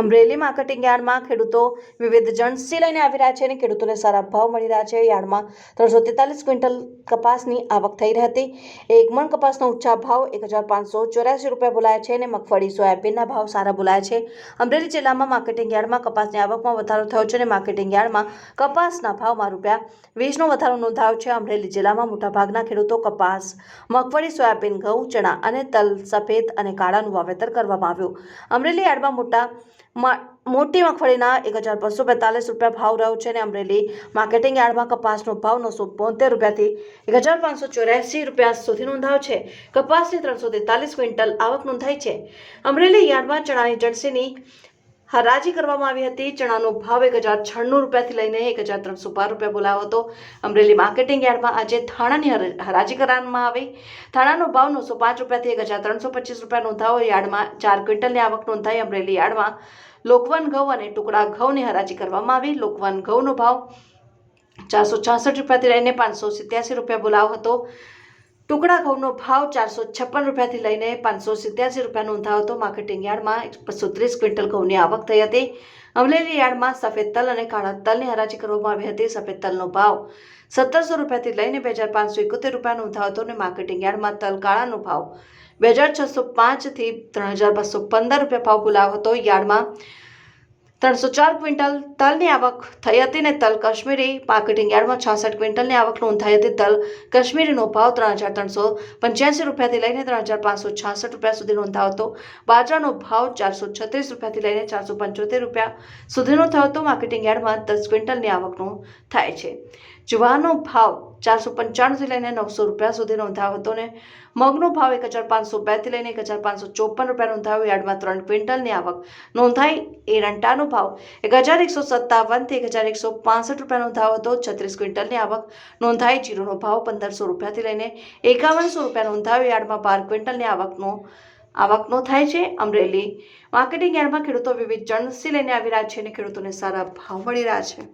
Amreli marketing યાર્ડમાં ખેડૂતો વિવિધ જણસી લઈને આવી રહ્યા છે અને ખેડૂતોને સારા ભાવ મળી રહ્યા છે. યાર્ડમાં ત્રણસો તેતાલીસ ક્વિન્ટલ કપાસની આવક થઈ રહી હતી. એક મણ કપાસનો ઊંચા ભાવ એક હજાર પાંચસો ચોર્યાસી રૂપિયા બોલાયા છે અને મગફળી, સોયાબીનના ભાવ સારા બોલાયા છે. અમરેલી જિલ્લામાં માર્કેટિંગ યાર્ડમાં કપાસની આવકમાં વધારો થયો છે અને માર્કેટિંગ યાર્ડમાં કપાસના ભાવમાં રૂપિયા વીસનો વધારો નોંધાયો છે. અમરેલી જિલ્લામાં મોટાભાગના ખેડૂતો કપાસ, મગફળી, સોયાબીન, ઘઉં, ચણા અને તલ, સફેદ અને કાળાનું વાવેતર કરવામાં આવ્યું. અમરેલી યાર્ડમાં મોટા મોટી મગફળીના એક હજાર બસો બેતાલીસ રૂપિયા ભાવ રહ્યો છે અને અમરેલી માર્કેટિંગ યાર્ડમાં કપાસનો ભાવ નવસો બોતેર રૂપિયાથી એક હજાર પાંચસો ચોર્યાસી રૂપિયા સુધી નોંધાયો છે. કપાસની ત્રણસો તેતાલીસ ક્વિન્ટલ આવક નોંધાઈ છે. અમરેલી યાર્ડમાં ચણાની જર્સીની હરાજી કરવામાં આવી હતી. ચણાનો ભાવ એક હજાર છન્નું રૂપિયાથી લઈને એક હજાર ત્રણસો બાર રૂપિયા બોલાયો હતો. અમરેલી માર્કેટિંગ યાર્ડમાં આજે થાણાની હર- હરાજી કરવામાં આવી. થાણાનો ભાવ નવસો પાંચ રૂપિયાથી એક હજાર ત્રણસો પચીસ રૂપિયા નોંધાયો. યાર્ડમાં ચાર ક્વિન્ટલની આવક નોંધાઈ. અમરેલી યાર્ડમાં લોકવન ઘઉં અને ટુકડા ઘઉંની હરાજી કરવામાં આવી. લોકવન ઘઉંનો ભાવ ચારસો છાસઠ રૂપિયાથી લઈને પાંચસો સિત્યાસી રૂપિયા બોલાવો હતો. ટુકડા ઘઉંનો ભાવ ચારસો છપ્પન રૂપિયાથી લઈને પાંચસો સિત્યાસી રૂપિયા નોંધાયો હતો. માર્કેટિંગ યાર્ડમાં બસો ત્રીસ ક્વિન્ટલ ઘઉંની આવક થઈ હતી. અમરેલી યાર્ડમાં સફેદ તલ અને કાળા તલની હરાજી કરવામાં આવી હતી. સફેદ તલનો ભાવ સત્તરસો રૂપિયાથી લઈને બે હજાર પાંચસો એકોતેર રૂપિયા નોંધાયો હતો અને માર્કેટિંગ યાર્ડમાં તલ કાળાનો ભાવ બે હજાર છસો પાંચથી ત્રણ હજાર બસો પંદર રૂપિયા ભાવ બોલાયો હતો. યાર્ડમાં ત્રણસો ચાર ક્વિન્ટલ તલની આવક થઈ હતી ને તલ કાશ્મીરી માર્કેટિંગ યાર્ડમાં છાસઠ ક્વિન્ટલની આવક નોંધાઈ હતી. તલ કાશ્મીરીનો ભાવ ત્રણ હજાર ત્રણસો પંચ્યાસી રૂપિયાથી લઈને ત્રણ હજાર પાંચસો છાસઠ રૂપિયા સુધી નોંધાયો હતો બાજરાનો ભાવ ચારસો છત્રીસ રૂપિયાથી લઈને ચારસો પંચોતેર રૂપિયા સુધીનો થયો હતો માર્કેટિંગ યાર્ડમાં દસ ક્વિન્ટલની આવકનો થાય છે. જુવારનો ભાવ ચારસો પંચાણુંથી લઈને નવસો રૂપિયા સુધી નોંધાયો હતો ને મગનો ભાવ એક હજાર પાંચસો બેથી લઈને એક હજાર પાંચસો ચોપન રૂપિયા નોંધાયો. યાર્ડમાં ત્રણ ક્વિન્ટલની આવક નોંધાઈ. એરંટાનો ભાવ એક હજાર એકસો સત્તાવનથી એક હજાર એકસો પાંસઠ રૂપિયા નોંધાયો હતો. છત્રીસ ક્વિન્ટલની આવક નોંધાઈ. જીરોનો ભાવ પંદરસો રૂપિયાથી લઈને એકાવનસો રૂપિયા નોંધાયો. યાર્ડમાં બાર ક્વિન્ટલની આવકનો આવકનો થાય છે. અમરેલી માર્કેટિંગ યાર્ડમાં ખેડૂતો વિવિધ જણસી લઈને આવી રહ્યા છે અને ખેડૂતોને સારા ભાવ મળી રહ્યા છે.